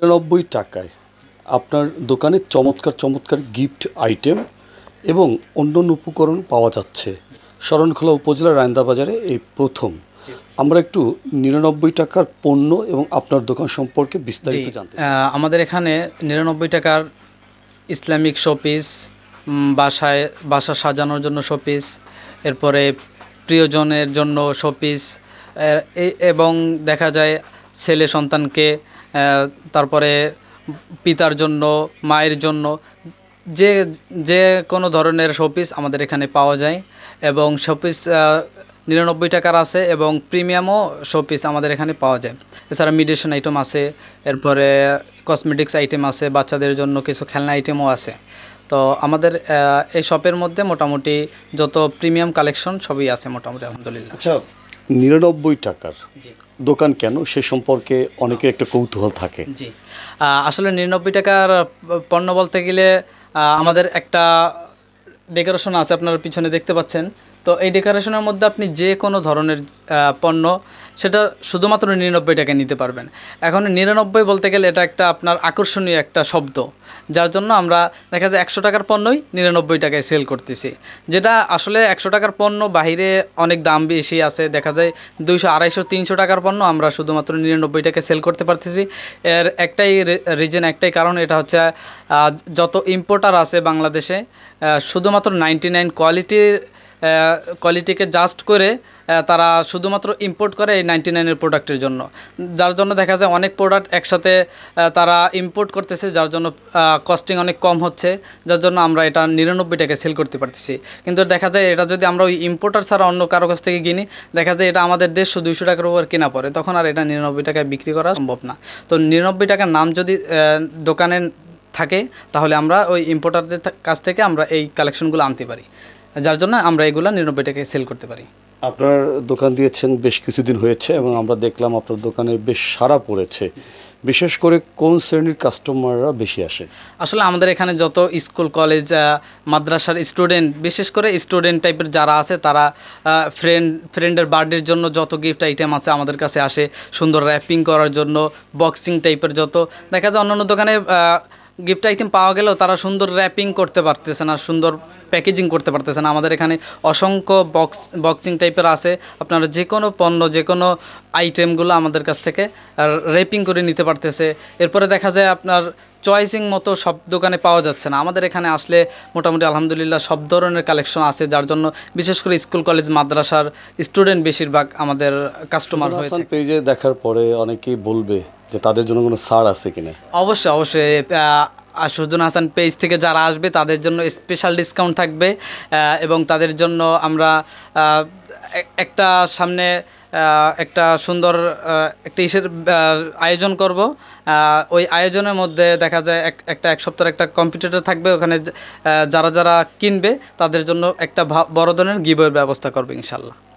নিরানব্বই টাকায় আপনার দোকানে চমৎকার চমৎকার গিফট আইটেম এবং অন্যান্য উপকরণ পাওয়া যাচ্ছে। শরণখোলা উপজেলার রায়ন্দা বাজারে এই প্রথম। আমরা একটু নিরানব্বই টাকার পণ্য এবং আপনার দোকান সম্পর্কে বিস্তারিত জানতে আমাদের এখানে নিরানব্বই টাকার ইসলামিক শোপিস বাসায় বাসা সাজানোর জন্য শোপিস এরপরে প্রিয়জনের জন্য শোপিস এবং দেখা যায় ছেলে সন্তানকে তারপরে পিতার জন্য মায়ের জন্য যে যে কোনো ধরনের শোপিস আমাদের এখানে পাওয়া যায়। এবং শোপিস নিরানব্বই টাকার আছে এবং প্রিমিয়ামও শোপিস আমাদের এখানে পাওয়া যায়। এছাড়া মিডিয়েশন আইটেম আছে এরপরে কসমেটিক্স আইটেম আছে বাচ্চাদের জন্য কিছু খেলনা আইটেমও আছে। তো আমাদের এই শপের মধ্যে মোটামুটি যত প্রিমিয়াম কালেকশন সবই আছে মোটামুটি আলহামদুলিল্লাহ। আচ্ছা নিরানব্বই টাকার দোকান কেন? সে সম্পর্কে অনেকের একটা কৌতূহল থাকে। জি। আসলে নিরানব্বই টাকার পণ্য বলতে গেলে আমাদের একটা ডেকোরেশন আছে, আপনার পিছনে দেখতে পাচ্ছেন। তো এই ডেকোরেশনের মধ্যে আপনি যে কোনো ধরনের পণ্য, সেটা শুধুমাত্র নিরানব্বই টাকায় নিতে পারবেন। এখন নিরানব্বই বলতে গেলে এটা একটা আপনার আকর্ষণীয় একটা শব্দ, যার জন্য আমরা দেখা যায় একশো টাকার পণ্যই নিরানব্বই টাকায় সেল করতেছি। যেটা আসলে একশো টাকার পণ্য বাহিরে অনেক দাম বেশি আছে, দেখা যায় দুইশো, আড়াইশো, তিনশো টাকার পণ্য আমরা শুধুমাত্র নিরানব্বই টাকায় সেল করতে পারতেছি। এর একটাই রিজন একটাই কারণ, এটা হচ্ছে যত ইম্পোর্টার আছে বাংলাদেশে শুধুমাত্র নাইনটি নাইন কোয়ালিটির কোয়ালিটিকে জাস্ট করে তারা শুধুমাত্র ইম্পোর্ট করে এই নাইনটি নাইনের প্রোডাক্টের জন্য। যার জন্য দেখা যায় অনেক প্রোডাক্ট একসাথে তারা ইম্পোর্ট করতেছে, যার জন্য কস্টিং অনেক কম হচ্ছে, যার জন্য আমরা এটা নিরানব্বই টাকায় সেল করতে পারতেছি। কিন্তু দেখা যায় এটা যদি আমরা ওই ইম্পোর্টার ছাড়া অন্য কারও কাছ থেকে কিনি, দেখা যায় এটা আমাদের দেড়শো, দুইশো টাকার উপর কেনা পড়ে, তখন আর এটা নিরানব্বই টাকায় বিক্রি করা সম্ভব না। তো নিরানব্বই টাকার নাম যদি দোকানে থাকে, তাহলে আমরা ওই ইম্পোর্টারদের কাছ থেকে আমরা এই কালেকশনগুলো আনতে পারি। যার জন্য আমরা এগুলো নিরানব্বই টাকায় সেল করতে পারি। আপনার দোকান দিয়েছেন বেশ কিছুদিন হয়েছে এবং আমরা দেখলাম আপনার দোকানে বেশ সাড়া পড়েছে। বিশেষ করে কোন শ্রেণির কাস্টমাররা বেশি আসে? আসলে আমাদের এখানে যত স্কুল কলেজ মাদ্রাসার স্টুডেন্ট বিশেষ করে স্টুডেন্ট টাইপের যারা আছে তারা ফ্রেন্ড ফ্রেন্ডের বার্থডের জন্য যত গিফট আইটেম আছে আমাদের কাছে আসে। সুন্দর র্যাপিং করার জন্য বক্সিং টাইপের যত। দেখা যায় অন্যান্য দোকানে গিফট আইটেম পাওয়া গেলেও তারা সুন্দর র্যাপিং করতে পারতেছে না সুন্দর প্যাকেজিং করতে পারতেছে না। আমাদের এখানে অসংখ্য বক্স বক্সিং টাইপের আছে। আপনারা যে কোনো পণ্য যে কোনো আইটেমগুলো আমাদের কাছ থেকে র্যাপিং করে নিতে পারতেছে। এরপরে দেখা যায় আপনার চয়েসিং মতো সব দোকানে পাওয়া যাচ্ছে না। আমাদের এখানে আসলে মোটামুটি আলহামদুলিল্লাহ সব ধরনের কালেকশন আছে যার জন্য বিশেষ করে স্কুল কলেজ মাদ্রাসার স্টুডেন্ট বেশিরভাগ আমাদের কাস্টমার হয়ে পেজে দেখার পরে অনেকেই বলবে যে তাদের জন্য কোনো ছাড় আছে কিনা? অবশ্যই অবশ্যই। সুজন হাসান পেজ থেকে যারা আসবে, তাদের জন্য স্পেশাল ডিসকাউন্ট থাকবে। এবং তাদের জন্য আমরা একটা সামনে একটা সুন্দর একটা ইসের আয়োজন করব। ওই আয়োজনের মধ্যে দেখা যায় এক- একটা এক সপ্তাহের একটা কম্পিউটার থাকবে। ওখানে যারা যারা কিনবে, তাদের জন্য একটা বড় ধরনের গিভের ব্যবস্থা করবে ইনশাল্লাহ।